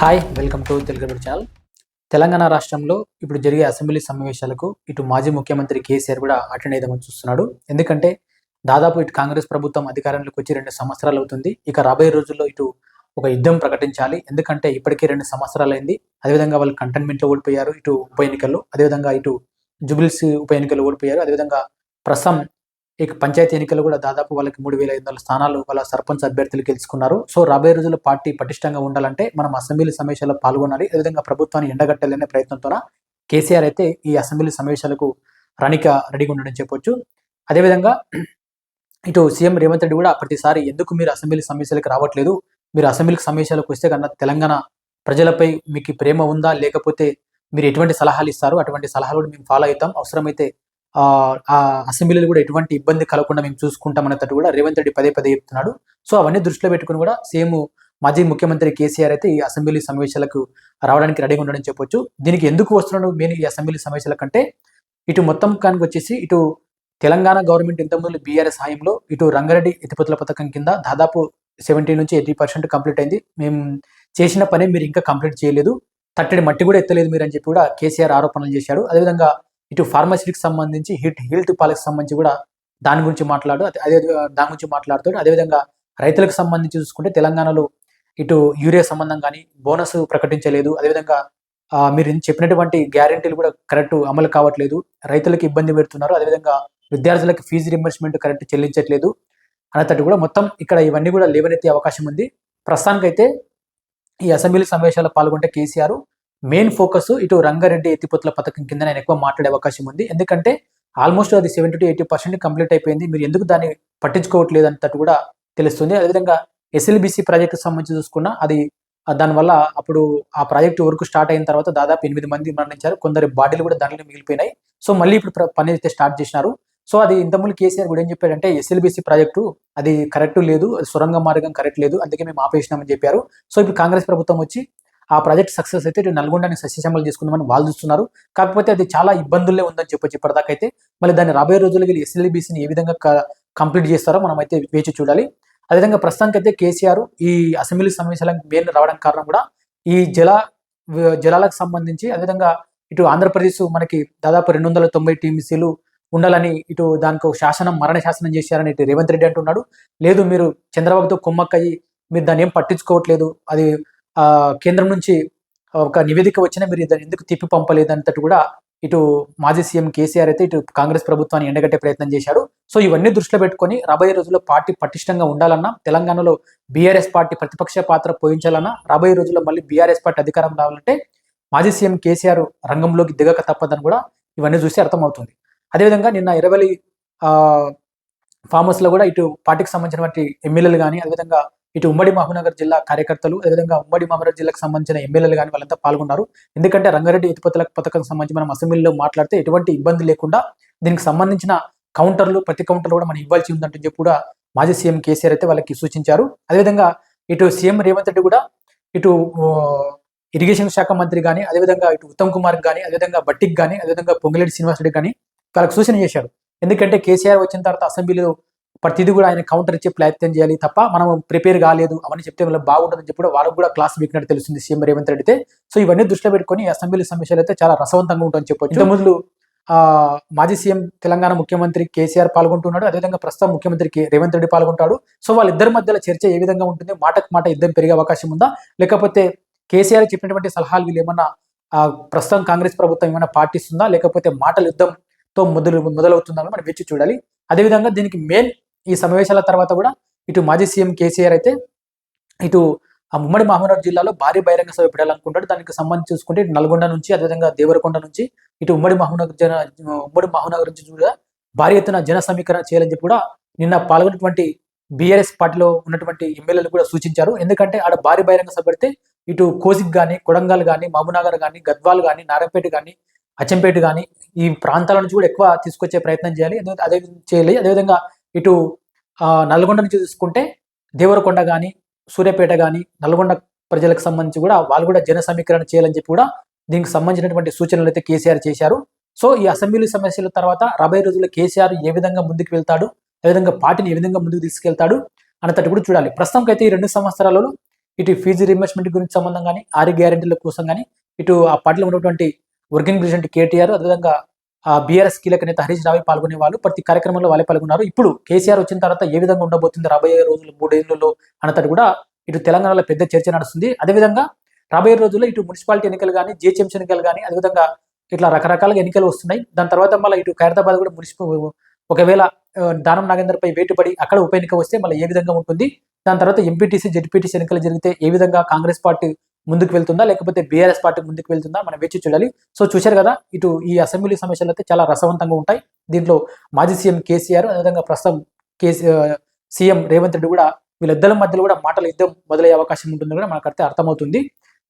Hi welcome to Telugu channel Telangana రాష్ట్రంలో ఇప్పుడు జరిగే అసెంబ్లీ సమావేశాలకు ఇటు మాజీ ముఖ్యమంత్రి కేసీఆర్ కూడా అటెండ్ అయ్యామని చూస్తున్నాడు. ఎందుకంటే దాదాపు ఇటు కాంగ్రెస్ ప్రభుత్వం అధికారంలోకి వచ్చి రెండు సంవత్సరాలు అవుతుంది. ఇక రాబోయే రోజుల్లో ఇటు ఒక యుద్ధం ప్రకటించాలి. ఎందుకంటే ఇప్పటికే రెండు సంవత్సరాలు అయింది. అదేవిధంగా వాళ్ళు కంటైన్మెంట్లో ఓడిపోయారు ఇటు ఉప ఎన్నికల్లో. అదేవిధంగా ఇటు జుబిల్స్ ఉప ఎన్నికల్లో ఓడిపోయారు. అదేవిధంగా ప్రస్తుతం ఇక పంచాయతీ ఎన్నికలు కూడా దాదాపు వాళ్ళకి మూడు వేల ఐదు వందల స్థానాలు వాళ్ళ సర్పంచ్ అభ్యర్థులు గెలుచుకున్నారు. సో రాబోయే రోజుల్లో పార్టీ పటిష్టంగా ఉండాలంటే మనం అసెంబ్లీ సమావేశాల్లో పాల్గొనాలి. అదేవిధంగా ప్రభుత్వాన్ని ఎండగట్టాలనే ప్రయత్నంతో కేసీఆర్ అయితే ఈ అసెంబ్లీ సమావేశాలకు రణిక రెడీగా ఉండడం చెప్పొచ్చు. అదేవిధంగా ఇటు సీఎం రేవంత్ రెడ్డి కూడా ప్రతిసారి ఎందుకు మీరు అసెంబ్లీ సమావేశాలకు రావట్లేదు? మీరు అసెంబ్లీకి సమావేశాలకు వస్తే కన్నా తెలంగాణ ప్రజలపై మీకు ప్రేమ ఉందా? లేకపోతే మీరు ఎటువంటి సలహాలు ఇస్తారు అటువంటి సలహాలు కూడా మేము ఫాలో అవుతాం. అవసరమైతే ఆ అసెంబ్లీలు కూడా ఎటువంటి ఇబ్బంది కలగకుండా మేము చూసుకుంటాం అన్నట్టు కూడా రేవంత్ రెడ్డి పదే పదే చెప్తున్నాడు. సో అవన్నీ దృష్టిలో పెట్టుకుని కూడా సేమ్ మాజీ ముఖ్యమంత్రి కేసీఆర్ అయితే ఈ అసెంబ్లీ సమావేశాలకు రావడానికి రెడీగా ఉండడం చెప్పొచ్చు. దీనికి ఎందుకు వస్తున్నాడు మెయిన్ ఈ అసెంబ్లీ సమావేశాల కంటే? ఇటు మొత్తం కానికి వచ్చేసి ఇటు తెలంగాణ గవర్నమెంట్ ఇంతకుముందు బీఆర్ఎస్ హాయంలో ఇటు రంగారెడ్డి ఎత్తిపోతల పథకం కింద దాదాపు సెవెంటీ నుంచి ఎయిటీ పర్సెంట్ కంప్లీట్ అయింది. మేము చేసిన పని మీరు ఇంకా కంప్లీట్ చేయలేదు. తట్టడి మట్టి కూడా ఎత్తలేదు మీరు అని చెప్పి కూడా కేసీఆర్ ఆరోపణలు చేశాడు. అదేవిధంగా ఇటు ఫార్మసీకి సంబంధించి హిట్ హెల్త్ పాలకి సంబంధించి కూడా దాని గురించి మాట్లాడు. అదే అదే దాని గురించి మాట్లాడుతాడు. అదేవిధంగా రైతులకు సంబంధించి చూసుకుంటే తెలంగాణలో ఇటు యూరియా సంబంధం కానీ బోనస్ ప్రకటించలేదు. అదేవిధంగా మీరు చెప్పినటువంటి గ్యారంటీలు కూడా కరెక్ట్ అమలు కావట్లేదు. రైతులకు ఇబ్బంది పెడుతున్నారు. అదేవిధంగా విద్యార్థులకు ఫీజు రింబర్స్మెంట్ కరెక్ట్ చెల్లించట్లేదు. అన్నట్టు కూడా మొత్తం ఇక్కడ ఇవన్నీ కూడా లేవనెత్తే అవకాశం ఉంది. ప్రస్తుతానికైతే ఈ అసెంబ్లీ సమావేశాల్లో పాల్గొంటే కేసీఆర్ మెయిన్ ఫోకస్ ఇటు రంగారెడ్డి ఎత్తిపోతుల పథకం కింద నేను ఎక్కువ మాట్లాడే అవకాశం ఉంది. ఎందుకంటే ఆల్మోస్ట్ అది seventy to eighty percent complete అయిపోయింది. మీరు ఎందుకు దాన్ని పట్టించుకోవట్లేదు అన్నట్టు కూడా తెలుస్తుంది. అదేవిధంగా ఎస్ఎల్బిసి ప్రాజెక్టు సంబంధించి చూసుకున్నా అది దానివల్ల అప్పుడు ఆ ప్రాజెక్టు వర్క్ స్టార్ట్ అయిన తర్వాత దాదాపు ఎనిమిది మంది మరణించారు. కొందరి బాడీలు కూడా దానిలో మిగిలిపోయినాయి. సో మళ్ళీ ఇప్పుడు పని అయితే స్టార్ట్ చేసినారు. సో అది ఇంతకుముందు కేసీఆర్ కూడా ఏం చెప్పాడంటే ఎస్ఎల్బిసి ప్రాజెక్టు అది కరెక్ట్ లేదు. సురంగ సొరంగ మార్గం కరెక్ట్ లేదు. అందుకే మేము ఆపేసినామని చెప్పారు. సో ఇప్పుడు కాంగ్రెస్ ప్రభుత్వం వచ్చి ఆ ప్రాజెక్ట్ సక్సెస్ అయితే ఇటు నల్గొండని సస్యశ్యామలు చేసుకుందామని వాళ్ళు చూస్తున్నారు. కాకపోతే అది చాలా ఇబ్బందుల్లో ఉందని చెప్పొచ్చు ఇప్పటిదాకైతే మళ్ళీ దాన్ని రాబోయే రోజుల్లో వీళ్ళు ఎస్ఎల్బిసిని ఏ విధంగా కంప్లీట్ చేస్తారో మనం అయితే వేచి చూడాలి. అదేవిధంగా ప్రస్తుతానికి అయితే కేసీఆర్ ఈ అసెంబ్లీ సమావేశాలకు మెయిన్ రావడం కారణం కూడా ఈ జల జలాలకు సంబంధించి అదేవిధంగా ఇటు ఆంధ్రప్రదేశ్ మనకి దాదాపు రెండు వందల తొంభై టీఎంసీలు ఉండాలని ఇటు దానికి ఒక శాసనం మరణ శాసనం చేశారని ఇటు రేవంత్ రెడ్డి అంటున్నాడు. లేదు మీరు చంద్రబాబుతో కుమ్మక్కయ్యి మీరు దాన్ని ఏం పట్టించుకోవట్లేదు. అది కేంద్రం నుంచి ఒక నివేదిక వచ్చినా మీరు దాన్ని ఎందుకు తిప్పి పంపలేదంతటి కూడా ఇటు మాజీ సీఎం కేసీఆర్ అయితే ఇటు కాంగ్రెస్ ప్రభుత్వాన్ని ఎండగట్టే ప్రయత్నం చేశారు సో ఇవన్నీ దృష్టిలో పెట్టుకొని రాబోయే రోజుల్లో పార్టీ పటిష్టంగా ఉండాలన్నా తెలంగాణలో బీఆర్ఎస్ పార్టీ ప్రతిపక్ష పాత్ర పోయించాలన్నా రాబోయే రోజుల్లో మళ్ళీ బీఆర్ఎస్ పార్టీ అధికారం రావాలంటే మాజీ సీఎం కేసీఆర్ రంగంలోకి దిగక తప్పదని కూడా ఇవన్నీ చూసి అర్థమవుతుంది. అదేవిధంగా నిన్న ఇరవై ఫామ్ హౌస్లో కూడా ఇటు పార్టీకి సంబంధించినటువంటి ఎమ్మెల్యేలు కానీ అదేవిధంగా ఇటు ఉమ్మడి మహబూబ్నగర్ జిల్లా కార్యకర్తలు అదేవిధంగా ఉమ్మడి మహబూబ్నగర్ జిల్లాకు సంబంధించిన ఎమ్మెల్యేలు కానీ వాళ్ళంతా పాల్గొన్నారు. ఎందుకంటే రంగారెడ్డి ఎత్తిపోతల పథకం సంబంధించి మనం అసెంబ్లీలో మాట్లాడితే ఎటువంటి ఇబ్బంది లేకుండా దీనికి సంబంధించిన కౌంటర్లు ప్రతి కౌంటర్లు కూడా మనం ఇవ్వాల్సి ఉందంటే చెప్పి కూడా మాజీ సీఎం కేసీఆర్ అయితే వాళ్ళకి సూచించారు. అదేవిధంగా ఇటు సీఎం రేవంత్ రెడ్డి కూడా ఇటు ఇరిగేషన్ శాఖ మంత్రి కానీ అదేవిధంగా ఇటు ఉత్తమ్ కుమార్ కానీ అదేవిధంగా బట్టికి కానీ అదేవిధంగా పొంగిరెడ్డి శ్రీనివాస్ రెడ్డి కానీ వాళ్ళకి సూచన చేశారు. ఎందుకంటే కేసీఆర్ వచ్చిన తర్వాత అసెంబ్లీలో ప్రతిదీ కూడా ఆయన కౌంటర్ ఇచ్చే ప్రయత్నం చేయాలి తప్ప మనం ప్రిపేర్ కాలేదు అవన్నీ చెప్తే వాళ్ళకి బాగుంటుందని చెప్పి కూడా వాళ్ళకు కూడా క్లాస్ వీక్నట్టు తెలుస్తుంది సీఎం రేవంత్ రెడ్డి అయితే. సో ఇవన్నీ దృష్టిలో పెట్టుకొని అసెంబ్లీ సమావేశాలు అయితే చాలా రసవంతంగా ఉంటుందని చెప్పొచ్చు. ఇంత ముందు ఆ, మాజీ సీఎం తెలంగాణ ముఖ్యమంత్రి కేసీఆర్ పాల్గొంటున్నాడు అదేవిధంగా ప్రస్తుతం ముఖ్యమంత్రి కే- రేవంత్ రెడ్డి పాల్గొంటాడు. సో వాళ్ళిద్దరి మధ్యలో చర్చ ఏ విధంగా ఉంటుంది? మాటకు మాట యుద్ధం పెరిగే అవకాశం ఉందా? లేకపోతే కేసీఆర్ చెప్పినటువంటి సలహాలు వీళ్ళు ఏమన్నా ప్రస్తుతం కాంగ్రెస్ ప్రభుత్వం ఏమైనా పాటిస్తుందా? లేకపోతే మాటల యుద్ధంతో మొదలు మొదలవుతుందా? మనం వేచి చూడాలి. అదేవిధంగా దీనికి మెయిన్ ఈ సమావేశాల తర్వాత కూడా ఇటు మాజీ సీఎం కేసీఆర్ అయితే ఇటు ఆ ఉమ్మడి మహబూబ్నగర్ జిల్లాలో భారీ బహిరంగ సభ పెట్టాలనుకుంటాడు. దానికి సంబంధించి చూసుకుంటే ఇటు నల్గొండ నుంచి అదేవిధంగా దేవరకొండ నుంచి ఇటు ఉమ్మడి మహబూబ్నగర్ జన ఉమ్మడి మహబూబ్నగర్ నుంచి కూడా భారీ ఎత్తున జన సమీకరణ చేయాలని చెప్పి కూడా నిన్న పాల్గొన్నటువంటి బీఆర్ఎస్ పార్టీలో ఉన్నటువంటి ఎమ్మెల్యేలు కూడా సూచించారు. ఎందుకంటే ఆడ భారీ బహిరంగ సభ పెడితే ఇటు కోసిక్ కానీ కొడంగల్ కానీ మహబూబ్నగర్ కానీ గద్వాల్ కానీ నారాయణపేట కానీ అచ్చంపేట కానీ ఈ ప్రాంతాల నుంచి కూడా ఎక్కువ తీసుకొచ్చే ప్రయత్నం చేయాలి. అదే- అదే చేయాలి. అదేవిధంగా ఇటు నల్గొండ నుంచి చూసుకుంటే దేవరకొండ కానీ సూర్యాపేట కానీ నల్గొండ ప్రజలకు సంబంధించి కూడా వాళ్ళు కూడా జన సమీకరణ చేయాలని చెప్పి కూడా దీనికి సంబంధించినటువంటి సూచనలు అయితే కేసీఆర్ చేశారు. సో ఈ అసెంబ్లీ సమస్యల తర్వాత రాబోయే రోజుల్లో కేసీఆర్ ఏ విధంగా ముందుకు వెళ్తాడు ఏ విధంగా పార్టీని ఏ విధంగా ముందుకు తీసుకెళ్తాడు అన్నట్టు కూడా చూడాలి. ప్రస్తుతంకైతే ఈ రెండు సంవత్సరాలలో ఇటు ఫీజు రీఇంబర్స్మెంట్ గురించి సంబంధం కానీ ఆరు గ్యారెంటీల కోసం కానీ ఇటు ఆ పార్టీలో ఉన్నటువంటి వర్కింగ్ ప్రెసిడెంట్ కేటీఆర్ అదేవిధంగా బీఆర్ఎస్ కీలక నేత హరీష్ రావు పాల్గొనే వాళ్ళు ప్రతి కార్యక్రమంలో వాళ్ళే పాల్గొన్నారు. ఇప్పుడు కేసీఆర్ వచ్చిన తర్వాత ఏ విధంగా ఉండబోతుంది? రాబోయే రోజులు మూడేళ్ళలో అన్నట్టు కూడా ఇటు తెలంగాణలో పెద్ద చర్చ నడుస్తుంది. అదేవిధంగా రాబోయే రోజుల్లో ఇటు మున్సిపాలిటీ ఎన్నికలు కానీ జిహెచ్ఎంసీ ఎన్నికలు కానీ అదేవిధంగా ఇట్లా రకరకాలుగా ఎన్నికలు వస్తున్నాయి. దాని తర్వాత మళ్ళీ ఇటు ఖైరతాబాద్ కూడా మున్సిపల్ ఒకవేళ దానం నాగేందర్ పై వేటుపడి అక్కడ ఉప ఎన్నిక వస్తే మళ్ళీ ఏ విధంగా ఉంటుంది? దాని తర్వాత ఎంపీటీసీ జెడ్పీటీసీ ఎన్నికలు జరిగితే ఏ విధంగా కాంగ్రెస్ పార్టీ ముందుకు వెళ్తుందా? లేకపోతే బీఆర్ఎస్ పార్టీ ముందుకు వెళ్తుందా? మనం వేచి చూడాలి. సో చూశారు కదా ఇటు ఈ అసెంబ్లీ సమస్యలు అయితే చాలా రసవంతంగా ఉంటాయి. దీంట్లో మాజీ సీఎం కేసీఆర్ అదేవిధంగా ప్రస్తుతం కేసీ సీఎం రేవంత్ రెడ్డి కూడా వీళ్ళిద్దరి మధ్యలో కూడా మాటల యుద్ధం మొదలయ్యే అవకాశం ఉంటుంది కూడా మనకైతే అర్థమవుతుంది.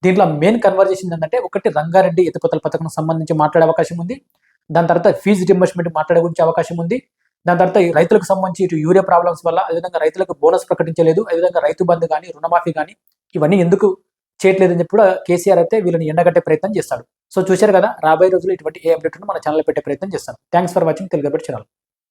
దీంట్లో మెయిన్ కన్వర్జేషన్ ఏంటంటే ఒకటి రంగారెడ్డి ఎత్తిపోతల పథకం సంబంధించి మాట్లాడే అవకాశం ఉంది. దాని తర్వాత ఫీజు రింబర్స్మెంట్ మాట్లాడే గురించి అవకాశం ఉంది. దాని తర్వాత ఈ రైతులకు సంబంధించి ఇటు యూరియా ప్రాబ్లమ్స్ వల్ల అదేవిధంగా రైతులకు బోనస్ ప్రకటించలేదు. అదేవిధంగా రైతు బంధు కానీ రుణమాఫీ కానీ ఇవన్నీ ఎందుకు చేయట్లేదని చెప్పి కూడా కేసీఆర్ అయితే వీళ్ళని ఎండగట్టే ప్రయత్నం చేస్తాడు. సో చూశారు కదా రాబోయే రోజుల్లో ఇటువంటి ఏ అప్డేట్ మన ఛానల్ పెట్టే ప్రయత్నం చేస్తాను thanks for watching Telugu channel